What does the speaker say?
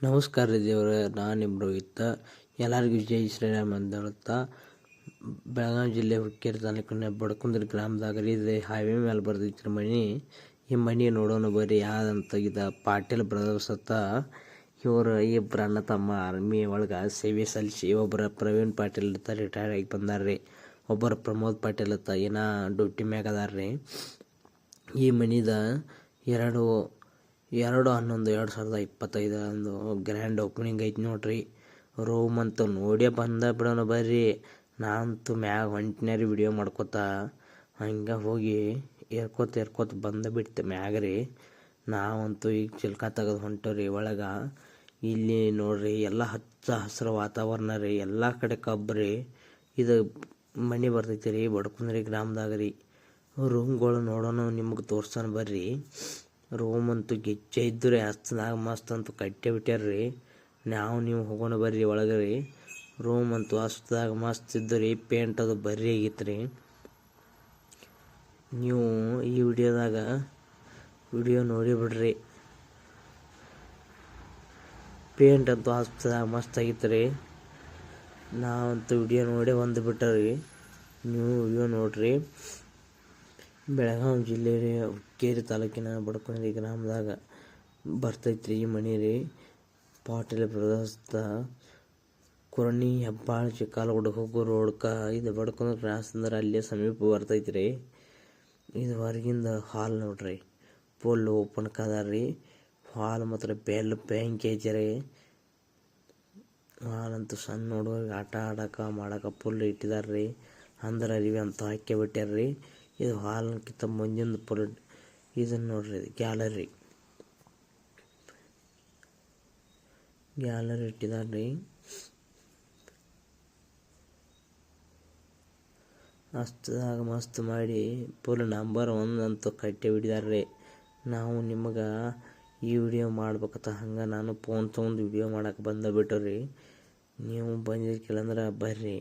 ನಮಸ್ಕಾರ ರೀ ದೇವ್ರ, ನಾನು ನಿಮ್ಮ ರೋಹಿತ. ಎಲ್ಲರಿಗೂ ಜೈ ಶ್ರೀರಾಮ್ ಅಂತ ಹೇಳುತ್ತಾ ಬೆಳಗಾವಿ ಜಿಲ್ಲೆ ಹುಕ್ಕೇರಿ ತಾಲೂಕಿನ ಬಡಕುಂದ್ರಿ ಗ್ರಾಮದಾಗ ರೀ, ಇದು ಹೈವೇ ಮೇಲೆ ಬರ್ದಿತ್ತು ರೀ ಮನೆ ಈ ಮನೆ ನೋಡೋಣ ಬರ್ರಿ ಯಾವ್ದಂತ ಇದ ಪಾಟೀಲ್ ಬ್ರದರ್ಸ್ ಅಂತ. ಇವರು ಇಬ್ಬರು ಅಣ್ಣ ತಮ್ಮ ಆರ್ಮಿ ಒಳಗೆ ಸೇವೆ ಸಲ್ಲಿಸಿ ಒಬ್ಬರ ಪ್ರವೀಣ್ ಪಾಟೀಲ್ ಅಂತ ರಿಟೈರ್ ಆಗಿ ಬಂದಾರ ರೀ. ಒಬ್ಬರು ಪ್ರಮೋದ್ ಪಾಟೀಲ್ ಅಂತ ಏನೋ ಡ್ಯೂಟಿ ಮ್ಯಾಗ ಅದಾರ ರೀ. ಈ ಮನಿದ ಎರಡು ಎರಡು ಹನ್ನೊಂದು, ಎರಡು ಸಾವಿರದ ಇಪ್ಪತ್ತೈದರಂದು ಗ್ರ್ಯಾಂಡ್ ಓಪನಿಂಗ್ ಐತಿ ನೋಡ್ರಿ. ರೂಮ್ ಅಂತ ನೋಡೇ ಬಂದ ಬಿಡೋಣ ಬರ್ರಿ. ನಾನಂತೂ ಮ್ಯಾಗ ಹೊಂಟಿನಾರಿ ವಿಡಿಯೋ ಮಾಡ್ಕೊತ ಹಂಗೆ ಹೋಗಿ ಏರ್ಕೋತ ಏರ್ಕೋತ ಬಂದ ಬಿಡ್ತೆ ಮ್ಯಾಗ ರೀ ನಾವಂತೂ ಈಗ ಚಿಲ್ಕ ತೆಗೆದು ಹೊಂಟವ್ರಿ ಒಳಗೆ. ಇಲ್ಲಿ ನೋಡ್ರಿ ಎಲ್ಲ ಹಚ್ಚ ಹಸಿರು ವಾತಾವರಣ ರೀ, ಎಲ್ಲ ಕಡೆ ಕಬ್ಬು ರೀ ಇದು ಮನೆ ಬರ್ತೈತಿ ರೀ, ಬಡ್ಕುಂದ್ರಿ ಗ್ರಾಮದಾಗ ರೀ. ರೂಮ್ಗಳು ನೋಡೋಣ ನಿಮ್ಗೆ ತೋರ್ಸೋಣ ಬರ್ರಿ. ರೂಮ್ ಅಂತೂ ಗೆಜ್ಜೆ ಇದ್ದು ರೀ ಹಚ್ಚದಾಗ ಮಸ್ತ್ ಅಂತೂ ಕಟ್ಟೆ ಬಿಟ್ಟಾರ ರೀ ನಾವು ನೀವು ಹೋಗೋಣ ಬರ್ರಿ ಒಳಗೆ ರೀ ರೂಮ್ ಅಂತೂ ಹಸ್ದಾಗ ಮಸ್ತ್ ಇದ್ದು ರೀ ಪೇಂಟ್ ಅದು ಬರ್ರಿ ಆಗಿತ್ತು ರೀ ನೀವು ಈ ವಿಡಿಯೋದಾಗ ವಿಡಿಯೋ ನೋಡಿ ಬಿಡ್ರಿ. ಪೇಂಟ್ ಅಂತೂ ಹಸ್ದಾಗ ಮಸ್ತ್ ಆಗಿತ್ತು ರೀ ನಾವಂತೂ ವಿಡಿಯೋ ನೋಡಿ ಬಂದು ಬಿಟ್ಟರಿ ನೀವು ವಿಡಿಯೋ ನೋಡ್ರಿ. ಬೆಳಗಾವಿ ಜಿಲ್ಲೆ ರೀ, ಹುಕ್ಕೇರಿ ತಾಲೂಕಿನ ಬಡ್ಕೊಂಡಿ ಗ್ರಾಮದಾಗ ಬರ್ತೈತ್ರಿ ಈ ಮನೆ ರೀ. ಪಾಟೀಲ್ ಪ್ರದಸ್ತ ಕುರಣಿ ಹೆಬ್ಬಾಳ ಚಿಕ್ಕಾಲಗುಡ್ಡ ಹೋಗೋ ರೋಡ್ಕ ಇದು ಬಡ್ಕೊಂಡು ಕ್ರಾಸ್ ಅಲ್ಲೇ ಸಮೀಪ ಬರ್ತೈತ್ರಿ. ಇದು ಹೊರಗಿಂದ ಹಾಲ್ ನೋಡ್ರಿ, ಫುಲ್ ಓಪನ್ ರೀ. ಹಾಲ್ ಮಾತ್ರ ಬೆಲ್ ಪ್ಯಾಂಕೇಜ್ ಐತಿ ರೀ. ಹಾಲಂತೂ ಸಣ್ಣ ನೋಡುವಾಗ ಆಟ ಆಡಕ ಮಾಡಕ ಫುಲ್ ಇಟ್ಟಿದಾರ್ರಿ ಅಂದ್ರೆ ಅರಿವಿ ಅಂತ ಹಾಕಿ ಬಿಟ್ಟಾರ್ರಿ ಇದು ಹಾಲ್ಕಿಂತ ಮುಂದಿನ ಫುಲ್ ಪುಲ್ ನೋಡ್ರಿ ಇದು ಗ್ಯಾಲರಿ. ಗ್ಯಾಲರಿ ಇಟ್ಟಿದಾರ್ರಿ. ಅಷ್ಟದಾಗ ಮಸ್ತ್ ಮಾಡಿ ಫುಲ್ ನಂಬರ್ ಒನ್ ಅಂತೂ ಕಟ್ಟಿ ಬಿಟ್ಟಿದಾರ್ರಿ. ನಾವು ನಿಮಗೆ ಈ ವಿಡಿಯೋ ಮಾಡ್ಬೇಕತ್ತ ಹಂಗೆ ನಾನು ಫೋನ್ ತೊಗೊಂಡು ವಿಡಿಯೋ ಮಾಡೋಕೆ ಬಂದ ಬಿಟ್ಟರಿ ನೀವು ಬಂದಿದ್ದಕ್ಕಿಲ್ಲಂದ್ರೆ ಬರ್ರಿ.